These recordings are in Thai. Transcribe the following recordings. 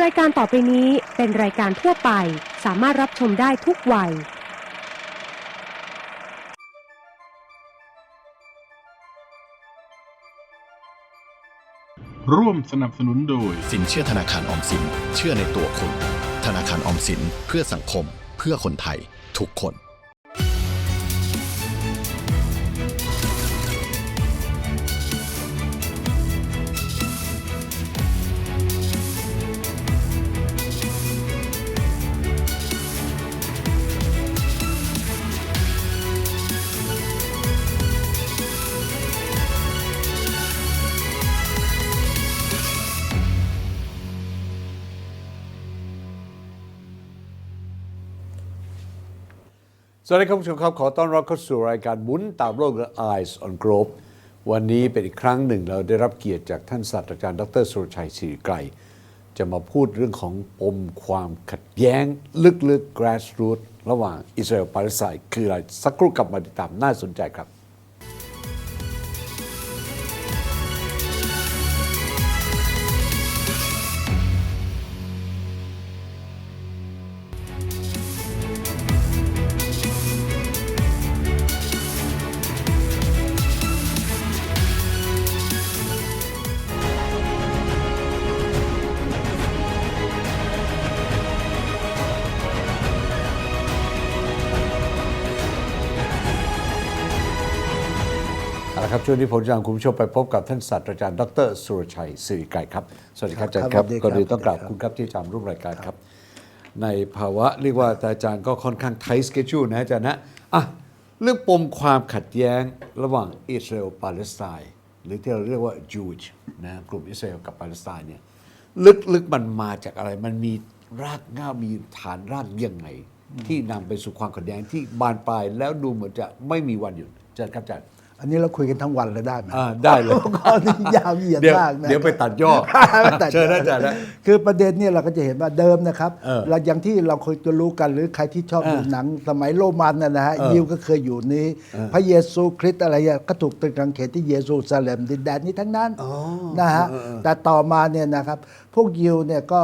รายการต่อไปนี้เป็นรายการทั่วไป สามารถรับชมได้ทุกวัย ร่วมสนับสนุนโดย สินเชื่อธนาคารออมสิน เชื่อในตัวคุณ ธนาคารออมสินเพื่อสังคม เพื่อคนไทย ทุกคน วัสดีครับผู้ชมครับ ขอต้อนรับเข้าสู่รายการหมุนตามโลก Eyes on Globe วันนี้เป็นอีกครั้งหนึ่งเราได้รับเกียรติจากท่านศาสตราจารย์ดรสุรชัยศรีไกรจะมาพูดเรื่องของปมความขัดแย้ง ลึกๆ grassroots ระหว่างอิสราเอลปาเลสไตน์คืออะไร สักครู่กลับมาติดตามน่าสนใจครับ ครับช่วงนี้ผมจะนำคุณผู้ชมไปพบกับท่านศาสตราจารย์ดรสุรชัยสิริไกรครับสวัสดีครับอาจารย์ครับครับสวัสดีครับก่อนอื่นต้องกราบสวัสดีครับคุณครับที่ทำรูปรายการครับ ในภาวะเรียกว่าอาจารย์ก็ค่อนข้างไทสเกจูนะอาจารย์นะอะเรื่องปมความขัดแย้งระหว่างอิสราเอลปาเลสไตน์หรือที่เราเรียกว่า Jewish นะกลุ่มอิสราเอลกับปาเลสไตน์เนี่ยลึกๆมันมาจากอะไรมันมีรากเหง้ามีฐานรากยังไงที่นำไปสู่ความขัดแย้งที่บานปลายแล้วดูเหมือนจะไม่มีวันหยุดอาจารย์ครับอาจารย์ อันนี้เราคุยกันทั้งวันเลยได้ไหมอ่าได้เลยข้อนี้ยาวเหยียดเดี๋ยวมากนะ เดี๋ยวไปตัดย่อ ตัดเชิญนะอาจารย์นะ คือประเด็นเนี่ยเราก็จะเห็นว่าเดิมนะครับเออเราอย่างที่เราเคยจะรู้กันหรือใครที่ชอบเออดูหนังสมัยโรมันนะนะฮะเออยิวก็เคยอยู่นี้ พระเยซูคริสต์อะไรอะก็ถูกตรึงกางเขนที่เยรูซาเล็มดินแดนนี้ทั้งนั้นนะฮะแต่ต่อมาเนี่ยนะครับ พวกยิวเนี่ยก็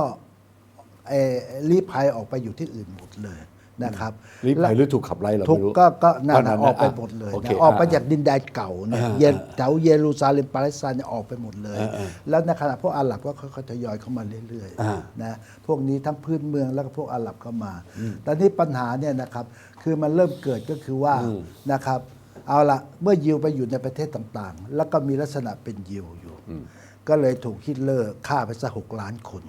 เอ่อรีภัยออกไปอยู่ที่อื่นหมดเลย นะครับรีภัยหรือถูกขับไล่เราทุกไม่รู้ ก็ก็นั่นตน่ะะออกไปหมดเลยโอนะเคออกไปอ่จากดินแดนเก่าเนี่ยอ่าเยนแถวเยรูซาเล็มปาเลสไตน์เนี่ยออกไปหมดเลย อ่าอ่าแล้วในขณะพวกอาหรับก็ค่อยๆทยอยเข้ามาเรื่อยอ่าๆนะพวกนี้ทั้งพื้นเมืองแล้วก็พวกอาหรับเข้ามาแต่นี่ปัญหาเนี่ยนะครับคือมันเริ่มเกิดก็คือว่านะครับเอาละเมื่อยิวไปอยู่ในประเทศต่างๆ แล้วก็มีลักษณะเป็นยิวอยู่ ก็เลยถูกฮิตเลอร์ฆ่าไปสักหกล้านคน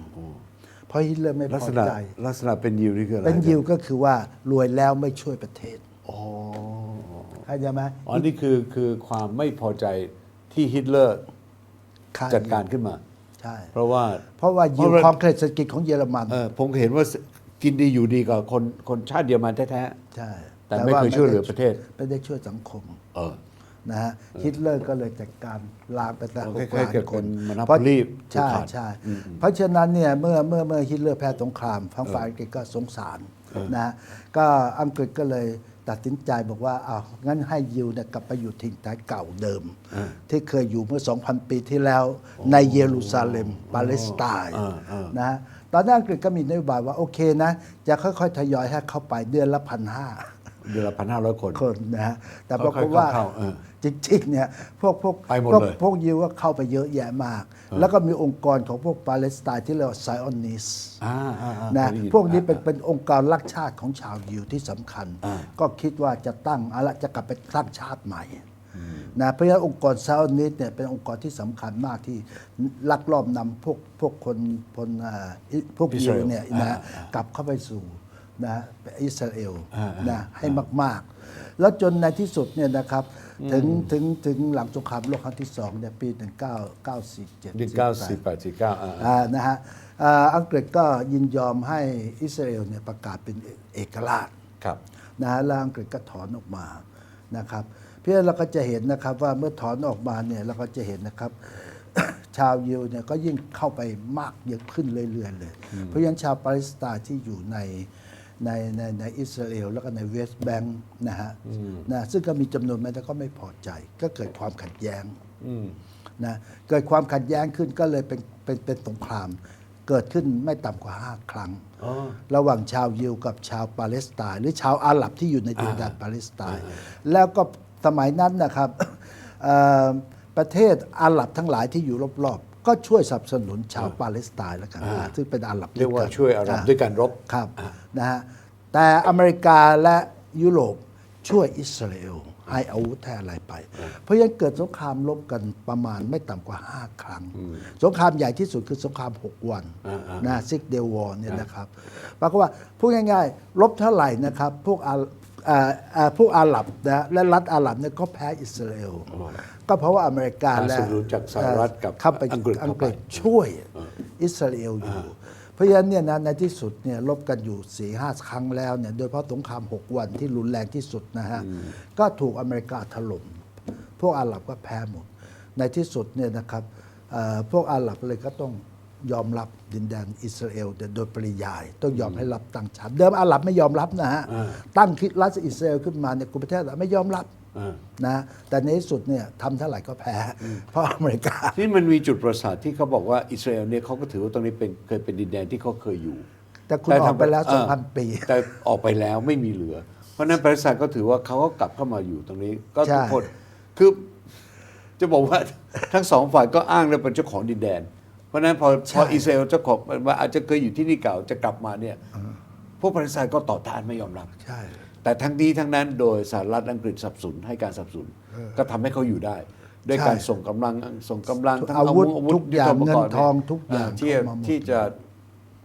เพราะฮิตเลอร์ไม่พลักอษณะใจ ลักษณะเป็นยิวนี่คืออะไรเป็นยิวก็คือว่ารวยแล้วไม่ช่วยประเทศอ๋อเข้าใจไหมอ๋อนี่คือคือความไม่พอใจที่ฮิตเลอร์ฆ่จัดการขึ้นมา ใช่ เพราะว่า เพราะว่ายิวเพราะว่า ความเครียดเศรษฐกิจของเยอรมัน เออผมเห็นว่ากินดีอยู่ดีกับคนคนชาติเยอรมันแท้ ใช่แต่ไม่เคยช่วยเหลือประเทศ ไม่ได้ช่วยสังคม ๆเออ นะฮะฮิตเลอร์ก็เลยจัดการล้างไปแต่โอหเคกล้านแค่คเป็นน monopoly เพราะผูกใช่ขาดใช่เพราะฉะนั้นเนี่ยเมื่อเมื่อเมื่อฮิตเลอร์แพ้สงครามฝั่งฝ่ายอังกฤษก็สงสารนะฮะก็อังกฤษก็เลยตัดสินใจบอกว่าอ้าวงั้นให้ยิวเนี่ยกลับไปอยู่ถิ่นฐานเก่าเดิม ที่เคยอยู่เมื่อ 2,000 ปีที่แล้วในเยรูซาเล็มปาเลสไตน์อ่าอ่านะฮะตอนนั้นอังกฤษก็มีนโยบายว่าโอเคนะ จะค่อยๆทยอยให้เข้าไปเดือนละพันห้า เดือนละพันห้าร้อยคน คนนะฮะแต่ปรากค่อฏยๆว่าเข้าๆเออจริงๆเนี่ยพวกพวกไปหมดพวกเลยพวกยิวก็เข้าไปเยอะแยะมาก แล้วก็มีองค์กรของพวกปาเลสไตน์ที่เรียกว่าไซออนิสอ่าอ่าอ่านะเคยได้ยิพวกนี้เป็นอ่า เป็นองค์การรักชาติของชาวยิวที่สำคัญ อ่า ก็คิดว่าจะตั้งอะไรจะกลับไปตั้งชาติใหม่นะเพราะฉะนั้นองค์กรไซออนิสเนี่ยเป็นองค์กรที่สำคัญมากที่ลักลอบนำพวกพวกคนคนอ่าอิพวกอิสยิราเอลวเนี่ยนะอ่าอ่า กลับเข้าไปสู่ นะอิสราเอลอ่าอ่านนะให้มาก ๆ แล้วจนในที่สุดเนี่ยนะครับถึงถึงถึงหลังสงครามโลกครั้งที่สองเนี่ยปี 1947หนึ่งเก้าสี่แปดสี่เก้าอ่าอ่านะฮะอ่าอังกฤษก็ยินยอมให้อิสราเอลเนี่ยประกาศเป็นเอกราชครับนะฮะแล้วอังกฤษก็ถอนออกมานะครับเพื่อเราก็จะเห็นนะครับว่าเมื่อถอนออกมาเนี่ยเราก็จะเห็นนะครับชาวยิวเนี่ยก็ยิ่งเข้าไปมากเยอะขึ้นเรื่อยๆเลย เพราะฉะนั้นชาวปาเลสไตน์ที่อยู่ใน ในในในอิสราเอลแล้วก็ในเวสต์แบงค์นะฮะนะซึ่งก็มีจำนวนไม่แต่ก็ไม่พอใจ ก็เกิดความขัดแย้งอืมนะเกิดความขัดแย้งขึ้นก็เลยเป็นเป็นเป็นสงคราม เกิดขึ้นไม่ต่ำกว่า 5 ครั้งอ๋อระหว่างชาวยิวกับชาวปาเลสไตน์หรือชาวอาหรับที่อยู่ในดินแดนปาเลสไตน์แล้วก็สมัยนั้นนะครับเอ่อประเทศอาหรับทั้งหลายที่อยู่รอบๆ ก็ช่วยสนับสนุนชาวปาเลสไตน์แล้วกันอ่าซึ่งเป็นอาหรับเรียกว่าด้นช่วยอาหรับด้วยการรบครับนะฮะแต่อเมริกาและยุโรปช่วยอิสราเอลให้อาวุธให้อะไรไป เพราะฉะนั้นเกิดสงครามลบกันประมาณไม่ต่ำกว่า 5 ครั้ง สงครามใหญ่ที่สุดคือสงคราม 6 วันอ่าๆนะซิกเดลวอร์เนี่ยนะครับปรากฏว่าพูดง่ายๆ ลบเท่าไหร่นะครับ พวก อาอ่าอ่าพวกอาหรับนะและรัฐอาหรับเนี่ยก็แพ้อิสราเอลก็เพราะว่าอเมริกาการและสนับสนุนจากสหรัฐกับเข้าไปอังกฤษเข้าไปอังกฤษช่วยอิสราเอลอยู่ เพราะฉะนั้นเนี่ยนะในที่สุดเนี่ยลบกันอยู่4ี่ห้าครั้งแล้วเนี่ยโดยเฉพาะสงคราม6วันที่รุนแรงที่สุดนะฮะก็ถูกอเมริกาถล่มพวกอาหรับก็แพ้หมด ในที่สุดเนี่ยนะครับเอ่อพวกอาหรับเลยก็ต้อง ยอมรับดินแดนอิสราเอลโดยปริยาย ต้องยอมให้รับตั้งชาติ เดิมอาหรับไม่ยอมรับนะฮะ ตั้งคิดรัฐอิสราเอลขึ้นมาเนี่ยกลุ่มประเทศอาหรับไม่ยอมรับอ่านะแต่ในที่สุดเนี่ยทำเท่าไหร่ก็แพ้ เพราะอเมริกานี่มันมีจุดประสาทที่เขาบอกว่าอิสราเอลเนี่ยเขาก็ถือว่าตรงนี้เป็นเคยเป็นดินแดนที่เขาเคยอยู่ แต่คุณออกไปแล้วเ2,000ปี แต่ออกไปแล้วไม่มีเหลือ เพราะฉะนั้นปาเลสไตน์ก็ถือว่าเขาก็กลับเข้ามาอยู่ตรงนี้ ก็ใช่ทุกคนคือจะบอกว่าทั้งสองฝ่ายก็อ้างเลยเป็นเจ้าของดินแดน เพราะฉะนั้นพอพออิสราเอลเจ้าของว่าอาจจะเคยอยู่ที่นี่เก่าจะกลับมาเนี่ยพวกปาเลสไตน์ก็ต่อต้านไม่ยอมรับ ใช่ แต่ทั้งนี้ทั้งนั้นโดยสหรัฐอังกฤษสนับสนุนให้การสนับสนุนก็ทำให้เขาอยู่ได้ ด้วยการใช่ส่งกำลังส่งกำลังทั้งอาวุธวุธทุกอย่างยุทโธปกรณ์เงินทองทุกอย่างที่เข้ามาหมดที่จะ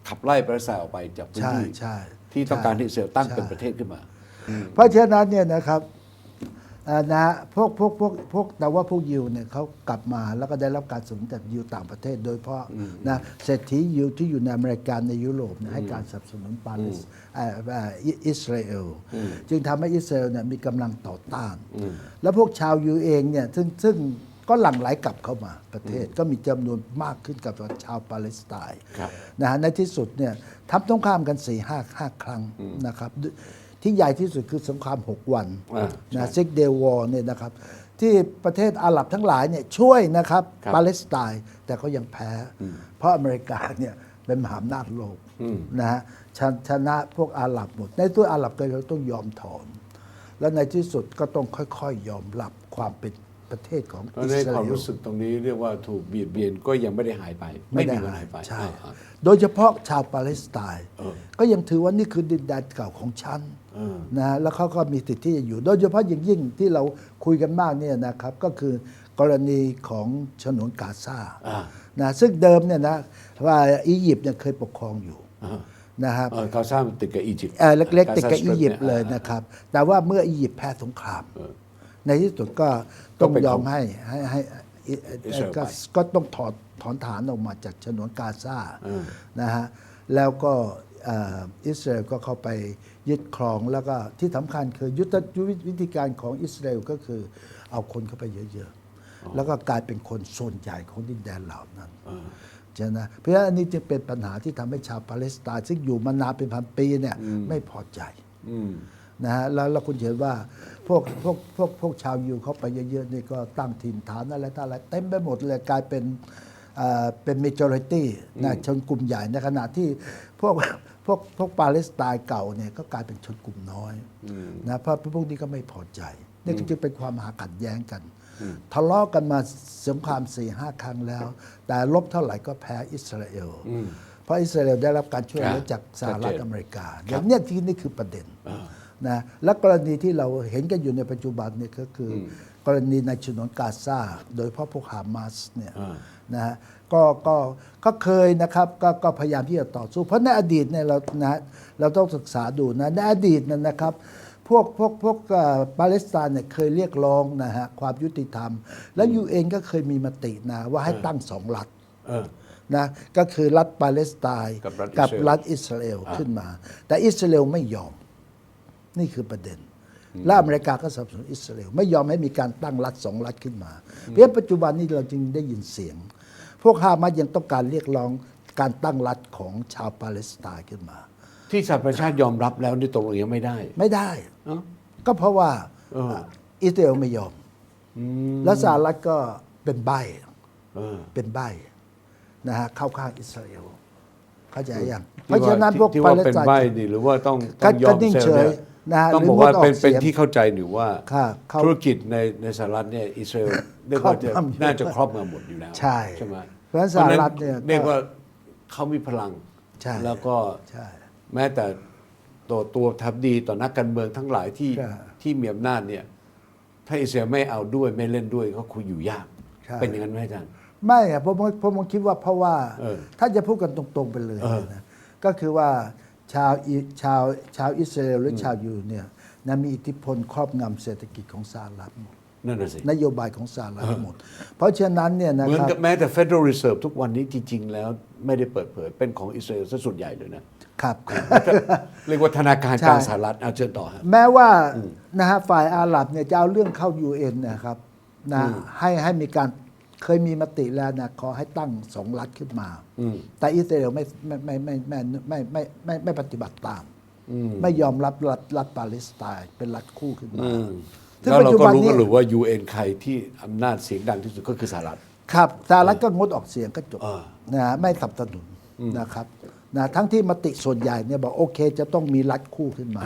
ขับไล่ปาเลสไตน์ออกไปจากพื้นใช่ที่ใช่ที่ต้องการที่อิสราเอลตั้งใช่เป็นประเทศขึ้นมา เพราะฉะนั้นเนี่ยนะครับ อ่านะพวกพวกพวกพวกแต่ว่าพวกยิวเนี่ยเขากลับมาแล้วก็ได้รับการสนับสนุนจากยิวต่างประเทศ โดยเฉพาะนะเศรษฐียิวที่อยู่ในอเมริกาในยุโรปเนี่ยให้การสนับสนุนปาเลสเอ่อเอ่ออิอิสราเอลจึงทำให้อิสราเอลเนี่ยมีกำลังต่อต้าน แล้วพวกชาวยิวเองเนี่ยซึ่งซึ่งก็หลั่งไหลกลับเข้ามาประเทศก็มีจำนวนมากขึ้นกับชาวปาเลสไตน์ครับนะฮะในที่สุดเนี่ยทำสงครามกัน4ี่ห้าห้าครั้งนะครับ ที่ใหญ่ที่สุดคือสงคราม 6 วันอ่านะซิกเดวอร์เนี่ยนะครับ ที่ประเทศอาหรับทั้งหลายเนี่ยช่วยนะครับครับปาเลสไตน์แต่ก็ยังแพ้ เพราะอเมริกาเนี่ยเป็นมหาอำนาจโลกนะฮะชนชนะพวกอาหรับหมด ในตัวอาหรับก็เลยต้องยอมถอน แล้วในที่สุดก็ต้องค่อยๆ ยอมรับความเป็น ประเทศของเพราะอิในสราความเอลรู้สึกตรงนี้เรียกว่าถูกเบียดเบียนก็ยังไม่ได้หายไป ไม่มีวันหายไปใช่อ่าโดยเฉพาะชาวปาเลสไตน์เออก็ยังถือว่านี่คือดินแดนเก่าของฉันเออนะแล้วเขาก็มีสิทธิ์ที่จะอยู่ โดยเฉพาะอย่างยิ่งที่เราคุยกันมากเนี่ยนะครับก็คือกรณีของฉนวนกาซาอ่านะซึ่งเดิมเนี่ยนะว่าอียิปต์เนี่ยเคยปกครองอยู่อ่านะครับเออกาซามันติดกับอียิปต์เอ่อเล็กๆติดกับาซาอียิปต์สตเลยนะครับ แต่ว่าเมื่ออียิปต์แพ้สงครามเออ ในที่สุดก็ต้องก็เป็นยอขมองให้ให้ให้อิเอ่ออิสราเอลก็ไปก็ต้องถอดถอนฐานออกมาจากฉนวนกาซาเออนะฮะแล้วก็เอ่ออิสราเอลก็เข้าไปยึดครองแล้วก็ที่สำคัญคือยุทธวิธีการของอิสราเอลก็คือเอาคนเข้าไปเยอะๆ แล้วก็กลายเป็นคนส่วนใหญ่ของดินแดนเหล่านั้นใช่ไหมเพราะฉะนั้นอันนี้จึงเป็นปัญหาที่ทำให้ชาวปาเลสไตน์ซึ่งอยู่มานานเป็นพันปีเนี่ยไม่พอใจอืมนะฮะแล้วแล้วคุณเห็นว่า พวกพวกพวกพวกชาวยิวเข้าไปเยอะๆนี่ก็ตั้งถิ่นฐานอะไรต่างอะไรเต็มไปหมดเลยกลายเป็นเอ่อเป็น majority นะชนกลุ่มใหญ่ในขณะที่พวกพวกพวกปาเลสไตน์เก่าเนี่ยก็กลายเป็นชนกลุ่มน้อยนะเพราะพวกนี้ก็ไม่พอใจ นี่ก็จึงเป็นความหาขัดแย้งกัน ทะเลาะกันมาสงครามสี่ห้าครั้งแล้ว แต่ลบเท่าไหร่ก็แพ้อิสราเอล เพราะอิสราเอลได้รับการช่วยเหลือครับจากสหรัฐชัดเจนอเมริกา อย่างเนี้ยที่นี่คือประเด็น นะและกรณีที่เราเห็นกันอยู่ในปัจจุบันเนี่ยก็คืออกรณีในฉนวนกาซาโดยเฉพาะพวกฮามาสเนี่ยอ่านะฮะก็ก็ก็เคยนะครับก็ก็พยายามที่จะต่อสู้ เพราะในอดีตเนี่ยเรานะเราต้องศึกษาดูนะในอดีตเนยนะครับพวกพวกพวกเอ่อปาเลสไตน์เนี่ยเคยเรียกร้องนะฮะความยุติธรรม แล้วยูเองก็เคยมีมตินะว่าให้ตั้งสองรัฐเออนะก็คือรัฐปาเลสไตน์กับรัฐอิสราเอลรัฐอิสราเอลขึ้นมา แต่อิสราเอลไม่ยอม นี่คือประเด็น และอเมริกาก็สนับสนุนอิสราเอลไม่ยอมให้มีการตั้งรัฐสองรัฐขึ้นมา เพราะฉะนั้นปัจจุบันนี้เราจึงได้ยินเสียง พวกฮามาสยังต้องการเรียกร้องการตั้งรัฐของชาวปาเลสไตน์ขึ้นมา ที่สหประชาชาติยอมรับแล้วนี่ตกลงยังไม่ได้ ไม่ได้เอ้าก็เพราะว่าเอออิสราเอลไม่ยอมและสหรัฐก็เป็นใบเออเป็นใบนะฮะเข้าข้างอิสราเอลเข้าใจยังเพราะฉะนั้นพวกที่ปาว่าเลสเป็นไตน์ใบนี่หรือว่าต้องก็ต้องยอก็มนิ่งเซลเฉล์ยเนี่ยนะฮะต้องหรืบอกว่างดออกเป็นเป็นเสียงที่เข้าใจหรือว่าค่ะเขาธุรกิจในในสหรัฐเนี่ยอิสราเอลเรียกว่าจะครอบงำน่าจะครอบงำหมดอยู่แล้วใช่ใช่ไหมเพราะฉะนั้นสหรัฐเนี่ยเรียกว่าเขามีพลังใช่แล้วก็ใช่แม้แต่ตัวตัวทับดีต่อนักการเมืองทั้งหลายที่ใช่ที่มีอำนาจเนี่ย ถ้าอิสราเอลไม่เอาด้วยไม่เล่นด้วยก็คุยอยู่ยากใช่เป็นอย่างนั้นไหมอาจารย์ไม่อะผมผมผมคิดว่าเพราะว่าเออถ้าจะพูดกันตรงๆไปเลยเออนะก็คือว่า ชาวอิชาวชาวอิสราเอลหรือชาวยูเนี่ยนะมีอิทธิพลครอบงำเศรษฐกิจของสหรัฐหมดนั่นน่ะสินโยบายของสหรัฐหมด เพราะฉะนั้นเนี่ยนะเหมือคนรับกับแม้แต่ Federal Reserve ทุกวันนี้จริง ๆ แล้วไม่ได้เปิดเผยเป็นของอิสราเอลซะส่วนใหญ่เลยนะ ครับ เรียกว่าธนาคารใช่กลางสหรัฐเอาเชิญต่อฮะ แม้ว่านะฮะฝ่ายอาหรับเนี่ยจะเอาเรื่องเข้า UN นะครับนะให้ให้มีการ เคยมีมติแล้วนะขอให้ตั้งสองรัฐขึ้นมาอืมแต่อิสราเอลไม่ไม่ไม่ไม่ไม่ไม่ไม่ไม่ไม่ไม่ปฏิบัติตาม ไม่ยอมรับรัฐรัฐปาเลสไตน์เป็นรัฐคู่ขึ้นมาซึ่งแล้วเราปัจจุก็บันรู้นี้กันหรือว่า UN ใครที่อำนาจเสียงดังที่สุดก็คือสหรัฐ ครับสหรัฐก็งดออกเสียงก็จบเออนะฮะไม่สนับสนุนนะครับนะทั้งที่มติส่วนใหญ่เนี่ยบอกโอเค จะต้องมีรัฐคู่ขึ้นมา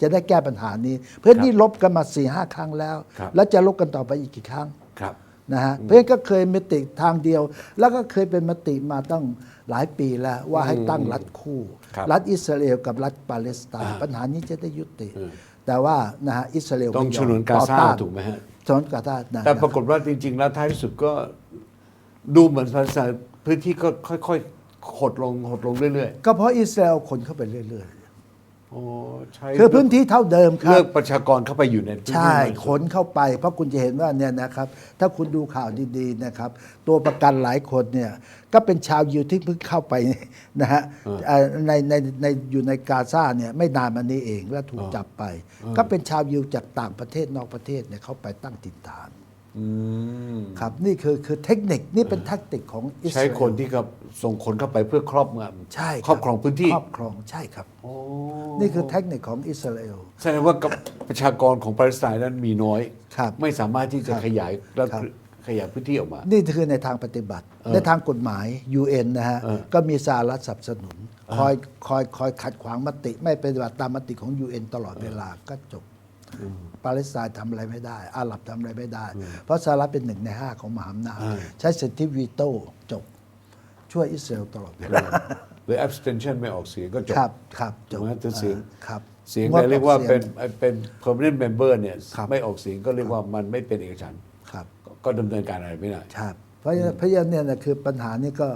จะได้แก้ปัญหานี้ เพื่อนนี่ลบกันมาสี่ห้าครั้งแล้วครับแล้วจะลบกันต่อไปอีกกี่ครั้งครับ นะฮะเพื่อนก็เคยมติทางเดียว แล้วก็เคยเป็นมติมาตั้งหลายปีแล้วว่าให้ตั้งรัฐคู่ครับรัฐอิสราเอลกับรัฐปาเลสไตน์อ่าปัญหานี้จะได้ยุติเออแต่ว่านะฮะอิสราเอลต้องไม่ยฉนวนกาต่อซาต้นถูกไหมฮะฉนวนกาซานะแต่ปรากฏว่าจริง ๆ แล้วท้ายที่สุดก็ดูเหมือนภาษาพื้นที่ก็ค่อยๆหดลงหดลงเรื่อยก็เพราะอิสราเอลคนเข้าไปเรื่อยๆ โอ้ใช้ๆคือพื้นที่เท่าเดิมครัเลืบ อกประชากรเข้าไปอยู่ในพื้นที่ใช่นั้นขนเข้าไป เพราะคุณจะเห็นว่าเนี่ยนะครับ ถ้าคุณดูข่าวดีๆนะครับ ตัวประกันหลายคนเนี่ยก็เป็นชาวยิวที่เพิ่งเข้าไป นะฮะเอ่อในในในอยู่ในกาซาเนี่ยไม่นานมานี้เองแล้วถูกจับไป ก็เป็นชาวยิวจากต่างประเทศนอกประเทศเนี่ยเข้าไปตั้งถิ่นฐานอืม ครับนี่คือคือเทคนิคนี่เป็นแทคติกของอิสราใช้เอลคนที่กับส่งคนเข้าไปเพื่อครอบงำใช่ครอบครองพื้นที่ครอบครองใช่ครับโอ้นี่คือเทคนิคของอิสราเอลแสดงว่ากับประชากรของปาเลสไตน์นั้นมีน้อยครับไม่สามารถที่จะครับขยายและครับขยายพื้นที่ออกมา นี่คือในทางปฏิบัติ ในทางกฎหมาย UN นะฮะเออก็มีสหรัฐสนับสนุน คอยคอยคอยขัดขวางมติ ไม่ปฏิบัติตามมติของ UN ตลอดเวลาก็จบ ปาเลสไตน์ทำอะไรไม่ได้ อาหรับทำอะไรไม่ได้ เพราะสหรัฐเป็นหนึ่งในห้าของมหาอำนาจเออใช้สิทธิวีโต้จบ ช่วยอิสราเอลตลอดเวลาหรือ abstention ไม่ออกเสียงก็จบครับครับจถูบกไหมถ้าเสียงอ่าครับเสียงงอะไรดออเรียกว่าสีเป็นเป็น permanent member เนี่ยครับไม่ออกเสียงก็เรียกว่ามันไม่เป็นเอกฉันท์ครับก็ก็ดำเนินการอะไรไม่ได้ครับเพราะฉะนั้นเพราะฉะนั้นเนี่ยนะคือปัญหานี้ก็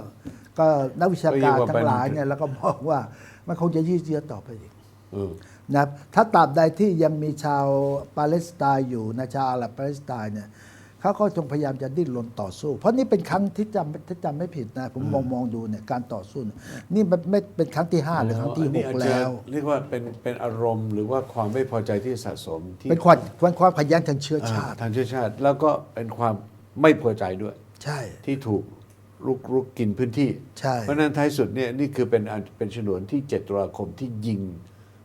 ก็นักวิชาการก็เรียกว่าทั้งหลายเป็นเนี่ยแล้วก็บอกว่ามันคงจะยืดเยื้อต่อไปอีกเออ นะครับถ้าตราบใดที่ยังมีชาวปาเลสไตน์อยู่นะชาวอาหรับปาเลสไตน์เนี่ยเขาก็จงพยายามจะดิ้นรนต่อสู้ เพราะนี่เป็นครั้งที่จำที่จำไม่ผิดนะ ผมมองมองดูเนี่ยการต่อสู้เนี่ยนี่มันไม่เป็นครั้งที่ห้าหรือครั้งที่อันหนี้กอาจจะแล้ว เรียกว่าเป็นเป็นอารมณ์หรือว่าความไม่พอใจที่สะสมที่เป็นความเป็นความขัดแย้งทางเชื้ออ่าชาติทางเชื้อชาติ แล้วก็เป็นความไม่พอใจด้วย ใช่ที่ถูกรุกรุกกินพื้นที่ใช่เพราะฉะนั้นท้ายสุดเนี่ยนี่คือเป็นอันเป็นฉนวนที่ 7 ตุลาคมที่ยิง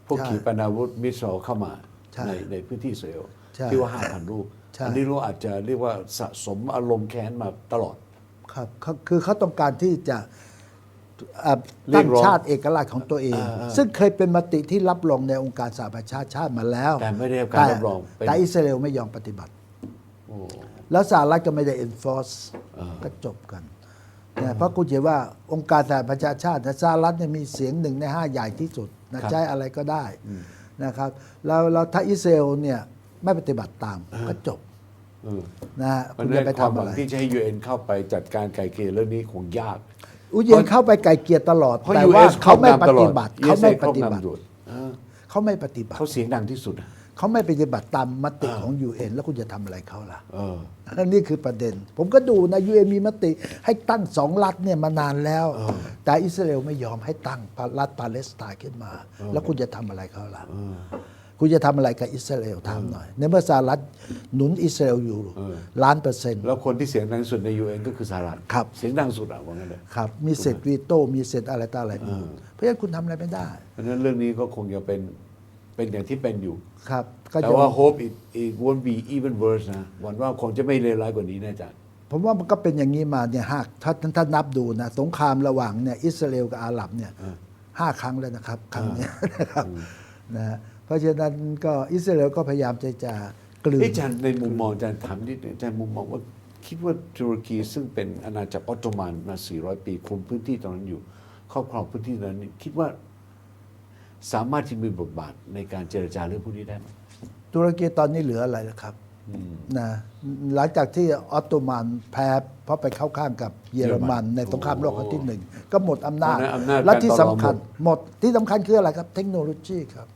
พวกใช่ขีปนาวุธมิสไซล์เข้ามาใช่ในในพื้นที่อิสราเอลใช่ที่ว่า5,000ลูกใช่อันี้เราอาจจะเรียกว่าสะสมอารมณ์แค้นมาตลอด ครับเขาคือเขาต้องการที่จะอ่าเรีตั้ยงกร้องชาติเอกราชของตัวเองอ่าอ่าซึ่งเคยเป็นมติที่รับรองในองค์การสหประชาชาติมาแล้ว แต่ไม่ได้รับการรับรองเป็นแต่อิสราเอลไม่ยอมปฏิบัติโอ้แล้วสหรัฐก็ไม่ได้ enforce อ่าก็จบกันนะ เพราะคุณเห็นว่าองค์การสหประชาชาตินะสหรัฐเนี่ยมีเสียงหนึ่งในห้าใหญ่ที่สุดนะครับใช้อะไรก็ได้นะครับแล้วแล้วถ้าอิสราเอลเนี่ยไม่ปฏิบัติตามก็จบเออนะฮะเพราะคุณฉะจะนั้นไปความทำหวัอะงไรที่จะให้ UN เข้าไปจัดการไกลเกลี่ยเรื่องนี้คงยากอุยเยนเข้าไปไก่เกลียตลอดเพราะแต่ US ว่าเขาไม่ครอบปงำตลอฏิดบัติเขาไม่ USA ปฏิบัติครอบงำอยู่เออเขาไม่ปฏิบัติเขาเสียงดังที่สุดอะ เขาไม่ปฏิบัติตามมติของ UN แล้วคุณจะทำอะไรเขาล่ะเอออันนี้คือประเด็น ผมก็ดูนะ UN มีมติให้ตั้งสองรัฐเนี่ยมานานแล้ว แต่อิสราเอลไม่ยอมให้ตั้งรัฐปาเลสไตน์ขึ้นมา แล้วคุณจะทำอะไรเขาล่ะคุณจะทำอะไรกับอิสราเอลถามหน่อย ในเมื่อสหรัฐหนุนอิสราเอลอยู่ล้านเปอร์เซ็นต์ แล้วคนที่เสียงดังที่สุดใน UN ก็คือสหรัฐครับ เสียงดังสุดอะว่างั้นเลยครับมีเสร็จวีโต้มีเสร็จอะไรต่ออะไรมีเพราะฉะนั้นคุณทำอะไรไม่ได้ เพราะฉะนั้นเรื่องนี้ก็คงจะเป็น เป็นอย่างที่เป็นอยู่ ครับก็แต่จะว่า hope it it won't be even worse นะหวังว่าคงจะไม่เลวร้ายกว่านี้แน่อาจารย์ ผมว่ามันก็เป็นอย่างนี้มาเนี่ยห้าถ้าถ้าถ้านับดูนะสงครามระหว่างเนี่ยอิสราเอลกับอาหรับเนี่ยห้าครั้งแล้วนะครับครั้งเนี้ยนะครับนะฮะเพราะฉะนั้นก็อิสราเอลก็พยายามจะจะกลืน เอ๊ะอาจารย์ในมุมมองอาจารย์ถามนิดหนึงอาจารย์มุมมองว่าคิดว่าตุรกีซึ่งเป็นอาณาจักรออตโตมันมา 400 ปีคุมพื้นที่ตรงนั้นอยู่ ครอบครองพื้นที่ตรงนั้นคิดว่า สามารถที่มีบทบาทในการเจรจาเรื่องพวกนี้ได้ไหมตุรกีตอนนี้เหลืออะไรล่ะครับนะหลังจากที่ออตโตมันแพ้เพราะไปเข้าข้างกับเยอรมันในสงครามโลกครั้งที่หนึ่งก็หมดอำนาจตอนนั้นอำนาจและที่การต่อรองสำคัญหมดหมดที่สำคัญคืออะไรครับ เทคโนโลยีครับ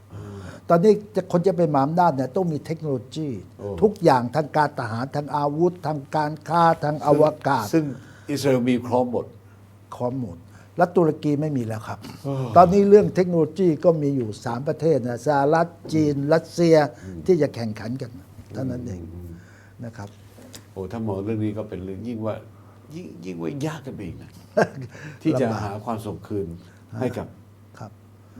ตอนนี้จะคนจะเป็นมหาอำนาจเนี่ยต้องมีเทคโนโลยี ทุกอย่างทางการทหารทางอาวุธ ทางการค้าทางอวกาศ ซึ่งอิสราเอลมีพร้อมหมดคอมหมด และตุรกีไม่มีแล้วครับ ตอนนี้เรื่องเทคโนโลยีก็มีอยู่ 3 ประเทศนะสหรัฐจีน รัสเซียที่จะแข่งขันกันเท่านั้นเองนะครับโอ้ถ้ามองเรื่องนี้ก็เป็นเรื่องยิ่งว่ายิ่งยิ่งว่ายากกันไปอีกนะที่จะลำบากหาความสมคืนให้กับครับ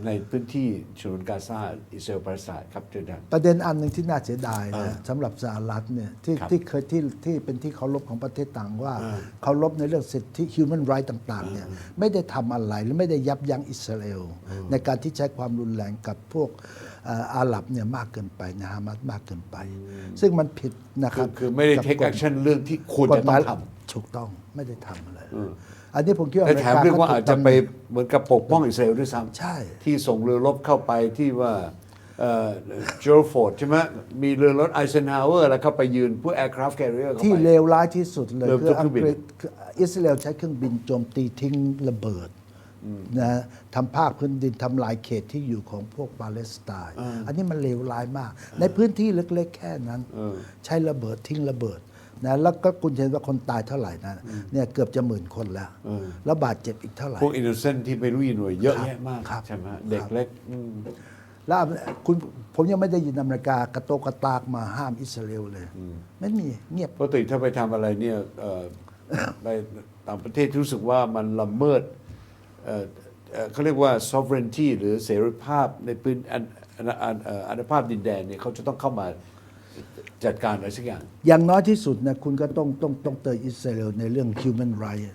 ในพื้นที่ฉนวนกาซาอิสราเอลปาเลสไตน์ครับเจนดัน ประเด็นอันหนึ่งที่น่าเสียดายอ่านะสำหรับสหรัฐเนี่ยที่ครับที่เคยที่ที่เป็นที่เคารพของประเทศต่างว่าอ่าเคารพในเรื่องสิทธิ human right ต่างๆเนี่ยไม่ได้ทำอะไรหรือไม่ได้ยับยั้งอิสราเอลในการที่ใช้ความรุนแรงกับพวกเอ่ออาหรับเนี่ยมากเกินไปนะฮามาสมากเกินไป ซึ่งมันผิดนะคคืรัอบคือไม่ได้ กับเทคกฎแอคชั่นเรื่องที่ควรกจะฎหต้มาอยงทถูกต้องไม่ได้ทำอะไร อันนี้ผมคิดว่าำแต่แถมเรียกว่าอาจจะไปถูตำหนิเหมือนกับปกป้องอิสราเอลด้วยซ้ำใช่ ที่ส่งเรือรบเข้าไปที่ว่าเจอร์ฟอร์ดใช่ไหมมีเรือรบไอเซนฮาวเวอร์แล้วเข้าไปยืนพวกแอร์คราฟต์แคริเออร์เข้าที่ไปเลวร้ายที่สุดเลยเริ่มคือจากเครื่อัองงบินกฤษคืออิสราเอลใช้เครื่องบินโจมตีทิ้งระเบิดนะทำภาคพื้นดินทำลายเขตที่อยู่ของพวกปาเลสไตน์อันนี้มันเลวร้ายมาก ในพื้นที่เล็ก ๆ แค่นั้น ใช้ระเบิดทิ้งระเบิด นะแล้วก็คุณเห็นว่าคนตายเท่าไหร่นะเนี่ยเกือบจะหมื่นคนแล้ว แล้วบาดเจ็บอีกเท่าไหร่ พวกอินโนเซนที่ไม่รู้อินหน่วยเยอะแยะมากครับใช่ไหมเด็กเล็กอืมแล้วคุณผมยังไม่ได้ยินอเมริกากระโตกกระตากมาห้ามอิสราเอลเลย ไม่มีเงียบปกติถ้าไปทำอะไรเนี่ยเอ่อไปต่างประเทศที่รู้สึกว่ามันละเมิดเอ่อเอ่อเขาเรียกว่า sovereignty หรือเสรีภาพในพื้นอันอันอันเอ่ออาณาภาพดินแดนเนี่ยเขาจะต้องเข้ามา จัดการอะไรสักอย่าง อย่างน้อยที่สุดนะคุณก็ต้องต้องต้องเตือนอิสราเอลในเรื่อง human right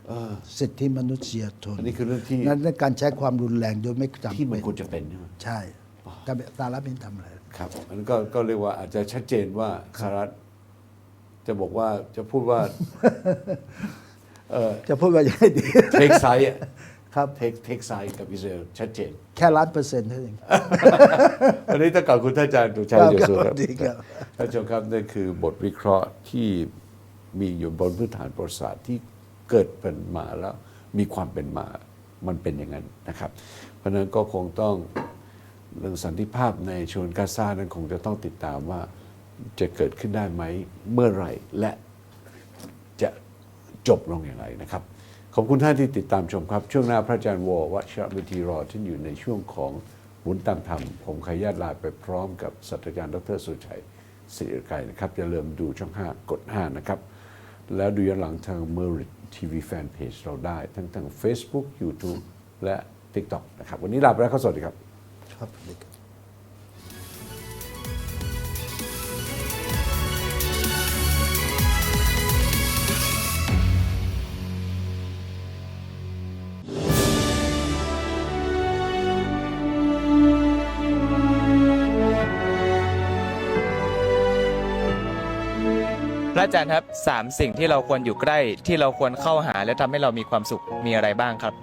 สิทธิมนุษยชนอันนี้คือเรื่องที่นั่นในการใช้ความรุนแรงโดยไม่จำที่มันเป็นควรจะเป็นใช่ไหมใช่แต่สหรัฐไม่ทำอะไร ครับอันนั้นก็ก็เรียกว่าอาจจะชัดเจนว่าสหรัฐจะบอกว่าจะพูดว่าจะพูดว่าอย่างไรดี เทคไซด์ ครับเทคเทคไซด์กับอิสราเอลชัดเจน แค่ล้านเปอร์เซ็นต์เท่านั้นเอง วันนี้ต้องขอบคุณท่านอาจารย์ดุชัยครับเดียวสุครับดีครับ ท่านผู้ชมครับนั่นคือบทวิเคราะห์ที่มีอยู่บนพื้นฐานประวัติศาสตร์ที่เกิดเป็นมาแล้ว มีความเป็นมา มันเป็นอย่างนั้นนะครับ เพราะฉะนั้นก็คงต้องเรื่องสันติภาพในชนกาซานั้นคงจะต้องติดตามว่าจะเกิดขึ้นได้ไหมเมื่อไหร่และจะจบลงอย่างไรนะครับ ขอบคุณท่านที่ติดตามชมครับ ช่วงหน้าพระอาจารย์วอวัชรวิธีรอท่านอยู่ในช่วงของหมุนตามธรรม ผมขออนุญาตลาไปพร้อมกับศาสตราจารย์ดรสุชัยศิริไกรนะครับอย่าลืมดูช่อง 5 กด 5 นะครับ แล้วดูย้อนหลังทาง Merit TV Fanpage เราได้ ทั้งทาง Facebook YouTube และ TikTok นะครับ วันนี้ลาไปแล้วครับสวัสดีครับ ครับ อาจารย์ครับสามสิ่งที่เราควรอยู่ใกล้ที่เราควรเข้าหาและทำให้เรามีความสุขมีอะไรบ้างครับ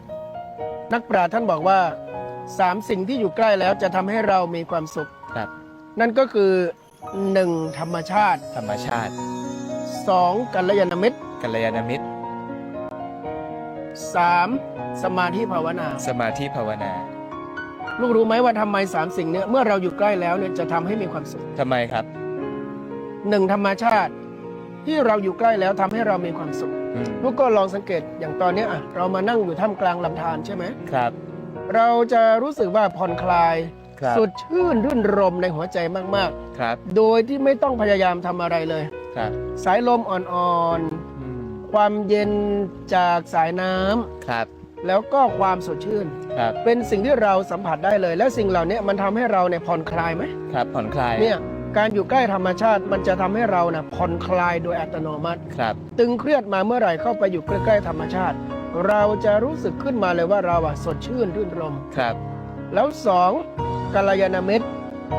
นักปราชญ์ท่านบอกว่าสามสิ่งที่อยู่ใกล้แล้วจะทำให้เรามีความสุข ครับ นั่นก็คือหนึ่งธรรมชาติธรรมชาติสองกัลยาณมิตรกัลยาณมิตร สามสมาธิภาวนา สมาธิภาวนาลูกรู้ไหมว่าทำไมสามสิ่งเนี้ยเมื่อเราอยู่ใกล้แล้วเนี่ยจะทำให้มีความสุขทำไมครับ หนึ่งธรรมชาติ ที่เราอยู่ใกล้แล้วทำให้เรามีความสุขอืมลูกก็ลองสังเกตอย่างตอนเนี้ยอะเรามานั่งอยู่ท่ามกลางลำธารใช่ไหมครับ เราจะรู้สึกว่าผ่อนคลายครับสดชื่นรื่นรมในหัวใจมากครับๆโดยที่ไม่ต้องพยายามทำอะไรเลยครับ สายลมอ่อนอืมๆความเย็นจากสายน้ำครับ แล้วก็ความสดชื่นครับเป็นสิ่งที่เราสัมผัสได้เลย และสิ่งเหล่านี้มันทำให้เราเนี่ยผ่อนคลายไหมครับ ผ่อนคลายเนี่ย การอยู่ใกล้ธรรมชาติมันจะทำให้เรานะผ่อนคลายโดยอัตโนมัติครับตึงเครียดมาเมื่อไหร่เข้าไปอยู่ใกล้ๆธรรมชาติ เราจะรู้สึกขึ้นมาเลยว่าเราอะสดชื่นรื่นรมครับ แล้วสองกัลยาณมิตร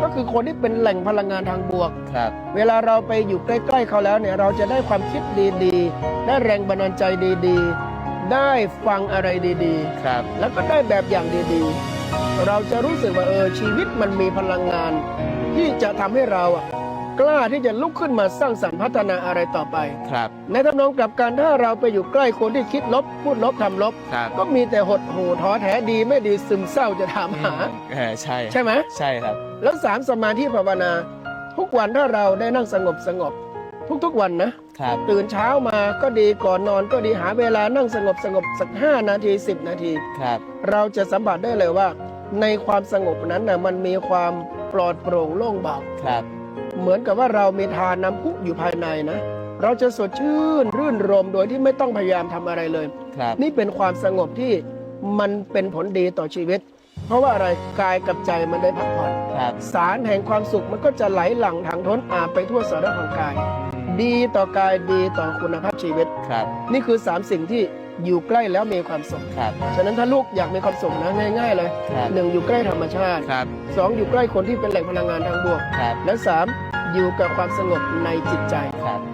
ก็คือคนที่เป็นแหล่งพลังงานทางบวกครับ เวลาเราไปอยู่ใกล้ๆเขาแล้วเนี่ยเราจะได้ความคิดดีๆ ได้แรงบันดาลใจดีๆ ได้ฟังอะไรดีครับๆแล้วก็ได้แบบอย่างดีๆ เราจะรู้สึกว่าเออชีวิตมันมีพลังงาน ที่จะทำให้เราอะกล้าที่จะลุกขึ้นมาสร้างสรรค์พัฒนาอะไรต่อไป ครับ ในทำนองกลับกันถ้าเราไปอยู่ใกล้คนที่คิดลบ พูดลบทำลบครับก็มีแต่หดหูท้อแท้ดีไม่ดีซึมเศร้าจะถามหาเออใช่ ใช่ไหมใช่ครับ แล้วสามสมาธิภาวนา ทุกวันถ้าเราได้นั่งสงบสงบ ทุกๆวันนะครับตื่นเช้ามาก็ดีก่อนนอนก็ดีหาเวลานั่งสงบสงบสัก5นาที10นาที ครับ เราจะสัมผัสได้เลยว่า ในความสงบนั้นนะมันมีความ ปลอดโปร่งโล่งเบา ครับ เหมือนกับว่าเรามีทานน้ำพุอยู่ภายในนะ เราจะสดชื่นรื่นรมโดยที่ไม่ต้องพยายามทำอะไรเลย ครับ นี่เป็นความสงบที่มันเป็นผลดีต่อชีวิต เพราะว่าอะไรกายกับใจมันได้พักผ่อน ครับ สารแห่งความสุขมันก็จะไหลหลั่งทางท้นอาบไปทั่วสารพางกาย ดีต่อกายดีต่อคุณภาพชีวิต ครับ นี่คือสามสิ่งที่ อยู่ใกล้แล้วมีความสุข ครับ ฉะนั้นถ้าลูกอยากมีความสุขนะง่าย ๆ เลยครับหนึ่งอยู่ใกล้ธรรมชาติครับสองอยู่ใกล้คนที่เป็นแหล่งพลังงานทางบวก ครับและสามอยู่กับความสงบในจิตใจ ครับ